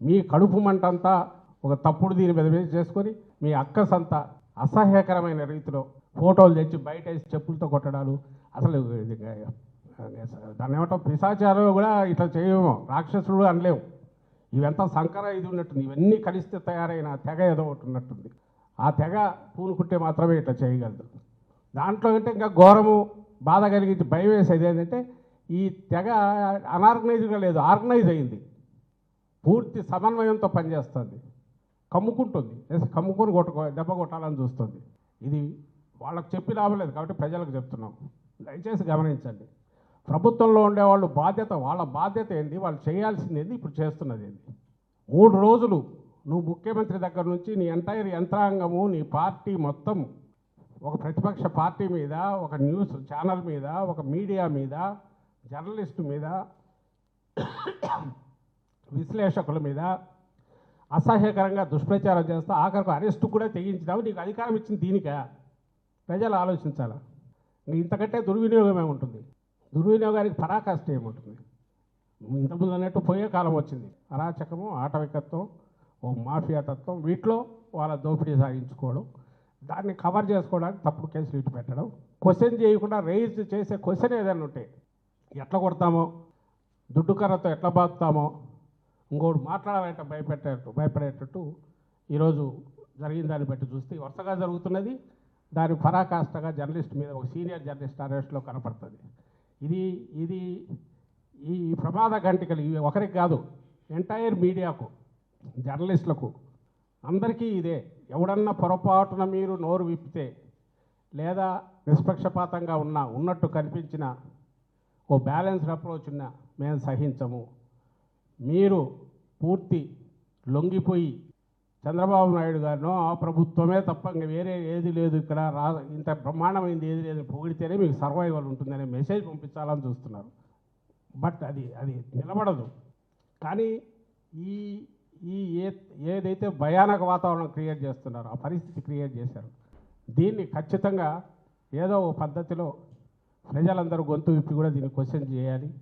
మీ కడుపు మంటంతా ఒక తప్పుడు దీని మీద చేసుకొని మీ అక్కసంతా అసహ్యకరమైన రీతిలో ఫోటోలు తెచ్చి బయట వేసి చెప్పులతో కొట్టడాలు. అసలు దాన్ని ఏమంటాం? పిశాచాలు కూడా ఇట్లా చేయము. రాక్షసుడు అనలేము ఇవంతా సంకర ఇది ఉన్నట్టుంది. ఇవన్నీ కలిస్తే తయారైన తెగ ఏదో ఒకటి ఉన్నట్టుంది. ఆ తెగ పూనుకుంటే మాత్రమే ఇట్లా చేయగలదు. దాంట్లో అంటే ఇంకా ఘోరము బాధ కలిగించి భయం వేసేది ఏంటంటే ఈ తెగ అనార్గనైజ్గా లేదు ఆర్గనైజ్ అయింది. పూర్తి సమన్వయంతో పనిచేస్తుంది. కమ్ముకుంటుంది. కమ్ముకొని కొట్టుకో దెబ్బ కొట్టాలని చూస్తుంది. ఇది వాళ్ళకి చెప్పి లాభం లేదు కాబట్టి ప్రజలకు చెప్తున్నాం. దయచేసి గమనించండి. ప్రభుత్వంలో ఉండేవాళ్ళు బాధ్యత వాళ్ళ బాధ్యత ఏంది? వాళ్ళు చేయాల్సింది ఏంది? ఇప్పుడు చేస్తున్నది ఏంది? మూడు రోజులు నువ్వు ముఖ్యమంత్రి దగ్గర నుంచి నీ ఎంటైర్ యంత్రాంగము నీ పార్టీ మొత్తం ఒక ప్రతిపక్ష పార్టీ మీద ఒక న్యూస్ ఛానల్ మీద ఒక మీడియా మీద జర్నలిస్టు మీద విశ్లేషకుల మీద అసహ్యకరంగా దుష్ప్రచారం చేస్తా ఆఖరికి అరెస్టు కూడా తెగించినావు నీకు అధికారం ఇచ్చింది దీనికా? ప్రజలు ఆలోచించాలా? ఇంతకంటే దుర్వినియోగమే ఉంటుంది దుర్వినియోగానికి పరాకాష్ట ఏముంటుంది? ఇంతకుముందు అన్నట్టు పోయే కాలం వచ్చింది. అరాచకము ఆటవికత్వం ఓ మాఫియా తత్వం వీటిలో వాళ్ళ దోపిడీ సాగించుకోవడం దాన్ని కవర్ చేసుకోవడానికి తప్పుడు కేసులు ఇటు పెట్టడం క్వశ్చన్ చేయకుండా రైజ్ చేసే క్వశ్చన్ ఏదైనా ఉంటే ఎట్లా కొడతామో దుడ్డు కర్రతో ఎట్లా బాగుతామో ఇంకోటి మాట్లాడాలంటే భయపెట్టేటట్టు భయపడేటట్టు ఈరోజు జరిగిన దాన్ని బట్టి చూస్తే వరుసగా జరుగుతున్నది. దాని పరాకాష్టగా జర్నలిస్ట్ మీద ఒక సీనియర్ జర్నలిస్ట్ అరెస్ట్లో కనపడుతుంది. ఇది ఇది ఈ ప్రమాద గంటికలు ఇవి ఒకరికి కాదు ఎంటైర్ మీడియాకు జర్నలిస్టులకు అందరికీ ఇదే. ఎవడన్నా పొరపాటున మీరు నోరు విప్పితే లేదా నిష్పక్షపాతంగా ఉన్నా ఉన్నట్టు కనిపించిన ఓ బ్యాలెన్స్డ్ అప్రోచ్ ఉన్నా మేము సహించము. మీరు పూర్తి లొంగిపోయి చంద్రబాబు నాయుడు గారినో ఆ ప్రభుత్వమే తప్ప ఇంకా వేరే ఏది లేదు. ఇక్కడ రా ఇంత బ్రహ్మాండమైంది ఏది లేదు. పొగిడితేనే మీకు సర్వైవల్ ఉంటుందనే మెసేజ్ పంపించాలని చూస్తున్నారు. బట్ అది అది నిలబడదు. కానీ ఈ ఈ ఏ ఏదైతే భయానక వాతావరణం క్రియేట్ చేస్తున్నారో ఆ పరిస్థితి క్రియేట్ చేశారు. దీన్ని ఖచ్చితంగా ఏదో ఒక పద్ధతిలో ప్రజలందరూ గొంతు విప్పి కూడా దీన్ని క్వశ్చన్ చేయాలి.